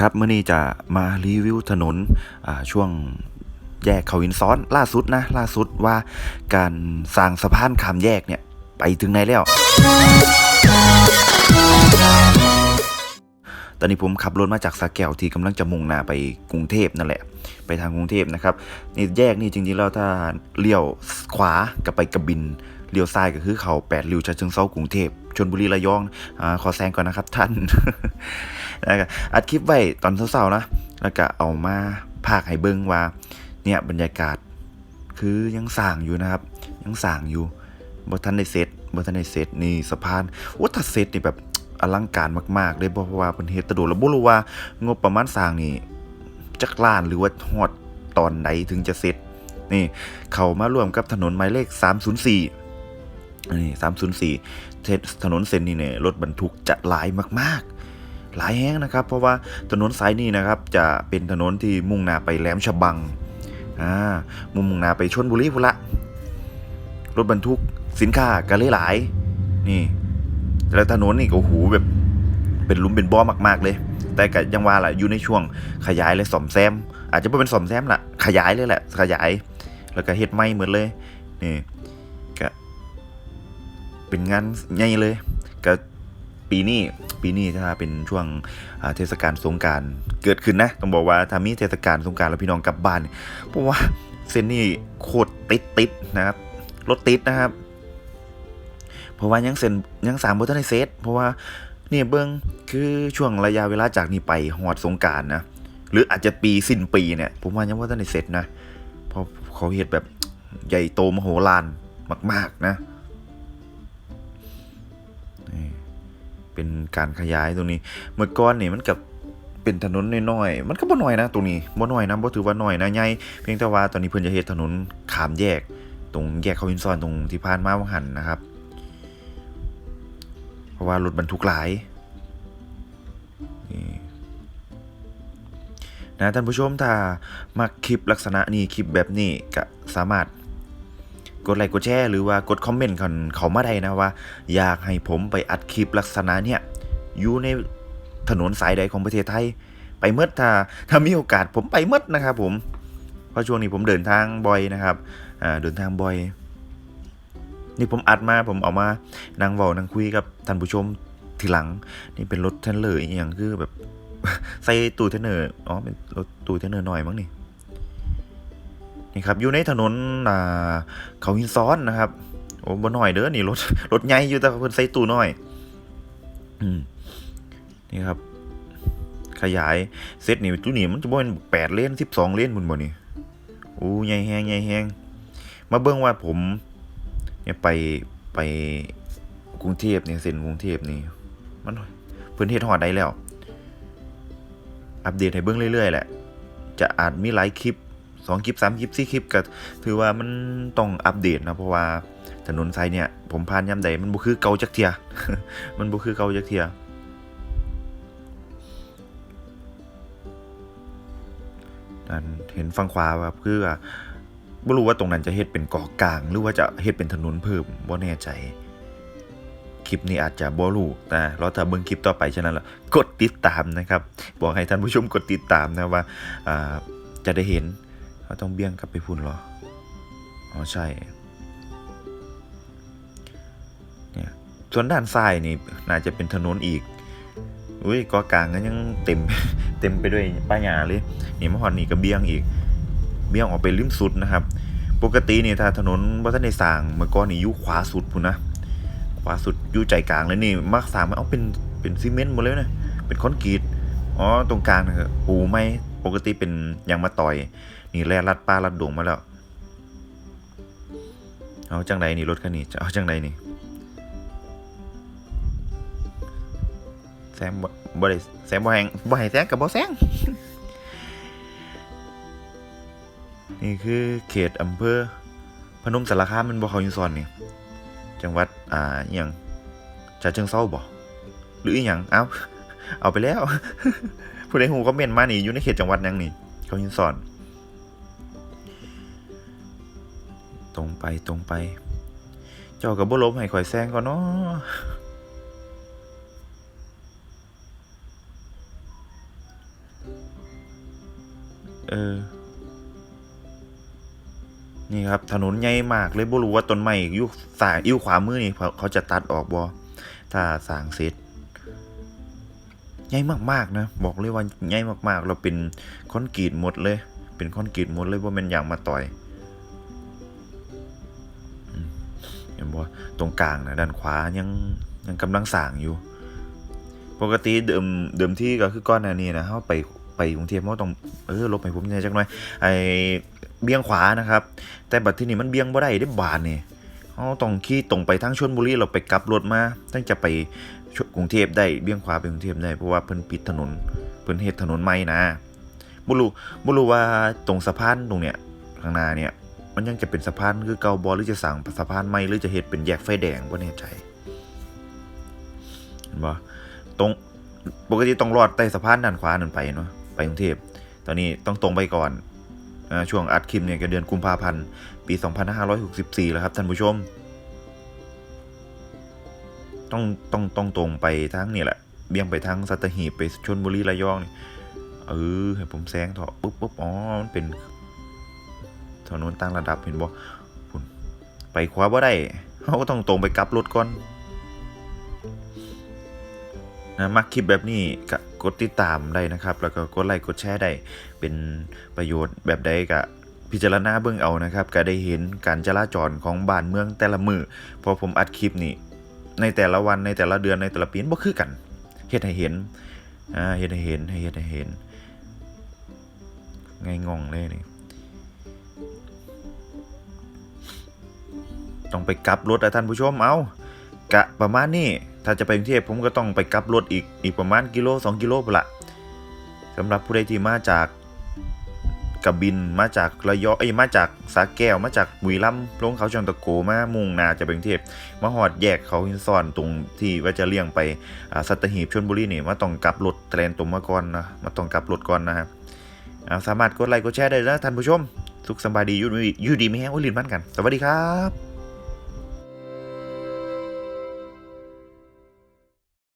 ครับเมื่อนี้จะมารีวิวถนนช่วงแยกเขาหินซ้อนล่าสุดนะ ล่าสุดว่าการสร้างสะพานข้ามแยกเนี่ย ไปถึงไหนแล้ว ตอนนี้ผมขับรถมาจากสาแก้วที่กำลังจะมุ่งหน้าไปกรุงเทพนั่นแหละ ไปทางกรุงเทพนะครับนี่แยกนี่จริงๆแล้วถ้าเลี้ยวขวาก็ไปกระบิน เลี้ยวซ้ายก็คือเขาแปดริ้วชะเชิงเซากรุงเทพชนบุรีระยองอาขอแซงก่อนนะครับท่านนะครับอัดคลิปไว้ตอนเช้าๆนะแล้วก็เอามาพากให้เบิ้งว่า เนี่ยบรรยากาศ คือยังสร้างอยู่นะครับ ยังสร้างอยู่บ่ทันได้เสร็จบ่ทันได้เสร็จนี่สะพานโอ้ถ้าเสร็จนี่แบบอลังการมากๆเลยเพราะว่าเพิ่นเฮ็ดแตะโดดแล้วบ่รู้ว่างบประมาณสร้างนี่จักล้านหรือว่าฮอดตอนไหนถึงจะเสร็จนี่ เขามาร่วมกับถนนหมายเลข 304 นี่304เทถนนเส้นนี้เนี่ยรถบรรทุกจะหลายมาก ๆ หลายแห้งนะครับ เพราะว่าถนนสายนี้นะครับ จะเป็นถนนที่มุ่งหน้าไปแหลมฉบังอ่ามุ่งหน้าไปชนบุรีพุละ รถบรรทุกสินค้าก็เลยหลายนี่ แล้วถนนนี่ก็โอ้โหแบบเป็นลุมเป็นบ่อมาก ๆ เลย แต่ก็ยังว่าแหละอยู่ในช่วงขยายเลยสอมแซม อาจจะไม่เป็นสอมแซมละขยายเลยแหละ ขยาย แล้วก็เฮ็ดใหม่เหมือนเลย นี่ เป็นงานใหญ่เลยก็ปีนี้ปีนี้ถ้าเป็นช่วงเทศกาลสงการเกิดขึ้นนะ ต้องบอกว่าถ้ามีเทศกาลสงการแล้วพี่น้องกลับบ้านเพราะว่าเส้นนี้โคตรติดติดนะครับรถติดนะครับ เพราะว่ายังเซนยังสามบทันได้เซตเพราะว่าเนี่ยเบิ้งคือช่วงระยะเวลาจากนี้ไปหอดสงการนะหรืออาจจะปีสิ้นปีเนี่ย ผมว่ายังว่าทันได้เสร็จนะเพราะเขาเฮ็ดแบบใหญ่โตมโหฬารมาก ๆ นะ เป็นการขยายตรงนี้ เมื่อก่อนนี่มันกับเป็นถนนน้อยๆมันก็บ่น้อยนะตรงนี้บ่น้อยนะบ่ถือว่าน้อยนะใหญ่เพียงแต่ว่าตอนนี้เพิ่นจะเฮ็ดถนนขามแยก ตรงแยกเขาหินซ้อนตรงที่ผ่านมาวังหันนะครับ เพราะว่ารถบรรทุกหลายนี่นะท่านผู้ชมถ้ามาคลิปลักษณะนี้คลิปแบบนี้ก็สามารถ กดไลค์กดแชร์หรือว่ากดคอมเมนต์กันเขามาได้นะว่า อยากให้ผมไปอัดคลิปลักษณะเนี่ยอยู่ในถนนสายใดของประเทศไทย ไปเมื่อถ้าถ้ามีโอกาสผมไปเมื่อนะครับผมเพราะช่วงนี้ผมเดินทางบ่อยนะครับอ่าเดินทางบ่อยนี่ผมอัดมาผมเอามานั่งเว้านั่งคุยกับท่านผู้ชมทีหลัง นี่เป็นรถเทนเลอร์อย่างคือแบบใส่ตู้เทนเนอร์อ๋อเป็นรถตู้เทนเนอร์หน่อยมั้งนี่ นี่ครับอยู่ในถนนอ่าเขาหินซ้อนนะครับโอ้บ่น้อยเด้อนี่รถรถใหญ่อยู่แต่เพิ่นใส่ตู้น้อยอืมนี่ครับ ขยายเซตนี่ตู้นี่มันจะบ่เป็น8เลน12เลนพุ่นบ่นี่โอ้ใหญ่แฮงใหญ่แฮงมาเบิ่งว่าผมเนี่ยไปไปกรุงเทพเนี่ยเซ็นกรุงเทพนี่มันเพิ่นเฮ็ดฮอดได้แล้ว อัปเดตให้เบิ่งเรื่อยๆแหละ จะอาจมีหลายคลิป สองคลิปสามคลิปสี่คลิปก็ถือว่ามันต้องอัปเดตนะเพราะว่าถนนสายเนี่ย ผมผ่านยามใดมันบ่คือเก่าจักเทีย มันบ่คือเก่าจักเทียนั่นเห็นฝั่งขวาว่าคือว่าบ่รู้ว่าตรงนั้นจะเฮ็ดเป็นเกาะกลาง หรือว่าจะเฮ็ดเป็นถนนเพิ่มบ่แน่ใจ คลิปนี้อาจจะบ่รู้แต่เราถ้าเบิ่งคลิปต่อไปฉะนั้นล้วกดติดตามนะครับ บอกให้ท่านผู้ชมกดติดตามนะว่าจะได้เห็น เราต้องเบี่ยงกลับไปพุ่นเหรอ อ๋อใช่ เนี่ย ส่วนด้านซ้ายนี่น่าจะเป็นถนนอีก อุ้ยกาะกลางก็ยังเต็มเต็มไปด้วยป้ายาเลย นี่มาฮอดนี่ก็เบี่ยงอีก เบี่ยงออกไปริมสุดนะครับ ปกตินี่ถ้าถนนบ่ทันได้สร้างเมื่อก่อนนี่ยู่ขวาสุดพุ่นนะขวาสุดยู่ใจกลางเลยนี่มักสางมาเอาเป็นเป็นซีเมนต์หมดเลยนะ เป็นคอนกรีต อ๋อตรงกลางนะครับปูไม่ ปกติเป็นยางมาต่อย นี่แล่ลัดป้าลัดดวงมาแล้ว เอาจังใดนี่รถคันนี้จะเอาจังใดนี่แซงบ่ได้แซงบ่แหงบ่ให้แซงกับบ่แซงนี่คือเขตอำเภอพนมสารคามมันบ่เขายินซอนนี่จังหวัดอ่าอหยังฉะเชิงเทราบ่หรืออีหยังเอ้าเอาไปแล้ว ผู้ใดฮู้คอมเมนต์มานี่อยู่ในเขตจังหวัดหยังนี่ เขายินสอน ตรงไปตรงไป เจ้ากับบ่ลบให้ข่อยแซงก่อนเนาะเออ นี่ครับ ถนนใหญ่มากเลยบ่รู้ว่าต้นไม้อยู่สายอิ่วขวามือนี่เขาจะตัดออกบ่ถ้าสางเสร็จ ญ่มากๆนะ บอกเลยว่าใหญ่มากๆ เราเป็นคอนกรีตหมดเลย เป็นคอนกรีตหมดเลยว่าเป็นอย่างมาต่อยเห็นบ่ตรงกลางนะด้านขวายังยังกำลังสร้างอยู่ ปกติเดิมเดิมที่ก็คือก้อนหน้านี้นะเฮาไปไปกรุงเทพเฮาต้องเออลบให้ผมแหน่จักหน่อยไอเบี่ยงขวานะครับ แต่บัดที่นี่มันเบี่ยงบ่ได้ได้บานนี่เฮาต้องขี่ตรงไปทางชลบุรีเราไปกลับรถมาตั้งจะไป กรุงเทพได้เบี่ยงขวาไปกรุงเทพได้เพราะว่าเพิ่นปิดถนนเพิ่นเฮ็ดถนนใหม่นะบ่รู้บ่รู้ว่าตรงสะพานตรงเนี้ยข้างหน้าเนี่ยมันยังจะเป็นสะพานคือเก่าบ่หรือจะสร้างสะพานใหม่หรือจะเฮ็ดเป็นแยกไฟแดงบ่แน่ใจเห็นบ่ตรงปกติต้องลอดใต้สะพานด้านขวานั่นไปเนาะไปกรุงเทพตอนนี้ต้องตรงไปก่อนอช่วงอัดคลิปเนี่ยก็เดือนกุมภาพันธ์ปี 2564 แล้วครับท่านผู้ชม ต้องต้องต้องตรงไปทางนี่แหละเบี่ยงไปทางสัตหีบไปชนบุรีระยองนี่เออให้ผมแซงเถอะปุ๊บปุ๊บอ๋อมันเป็นถนนต่างระดับเห็นบ่พุ่นไปขวาบ่ได้เขาก็ต้องตรงไปกลับรถก่อนนะมักคลิปแบบนี้ก็กดติดตามได้นะครับ แล้วก็กดไลค์กดแชร์ได้เป็นประโยชน์แบบใดก็พิจารณาเบิ่งเอานะครับ ก็ได้เห็นการจราจรของบ้านเมืองแต่ละมือพอผมอัดคลิปนี่ ในแต่ละวันในแต่ละเดือนในแต่ละปีมันบ่คือกันเฮ็ดให้เห็นอ่าเฮ็ดให้เห็นให้เฮ็ดให้เห็นไงงงเลยนี่ต้องไปกลับรถอะท่านผู้ชมเอากะประมาณนี้ถ้าจะไปกรุงเทพผมก็ต้องไปกลับรถอีกอีกประมาณกิโล2กิโลพุ่นละสำหรับผู้ใดที่มาจาก กับบินมาจากระยองเอ้ยมาจากสาแก้วมาจากมุยลำโลงเขาจังตะโกมามุ่งนาจะเป็นเทพมาหอดแยกเขาหินซ่อนตรงที่ว่าจะเลี่ยงไปอ่าสัตหีบชนบุรีนี่มาต้องกลับรถแตรนตรงมาก่อนนะมาต้องกลับรถก่อนนะครับอ่าสามารถกดไลค์กดแชร์ได้นะท่านผู้ชมสุขสบายดีอยู่ดียูดีไม่แห้งโอ้ยลินมันกัน สวัสดีครับ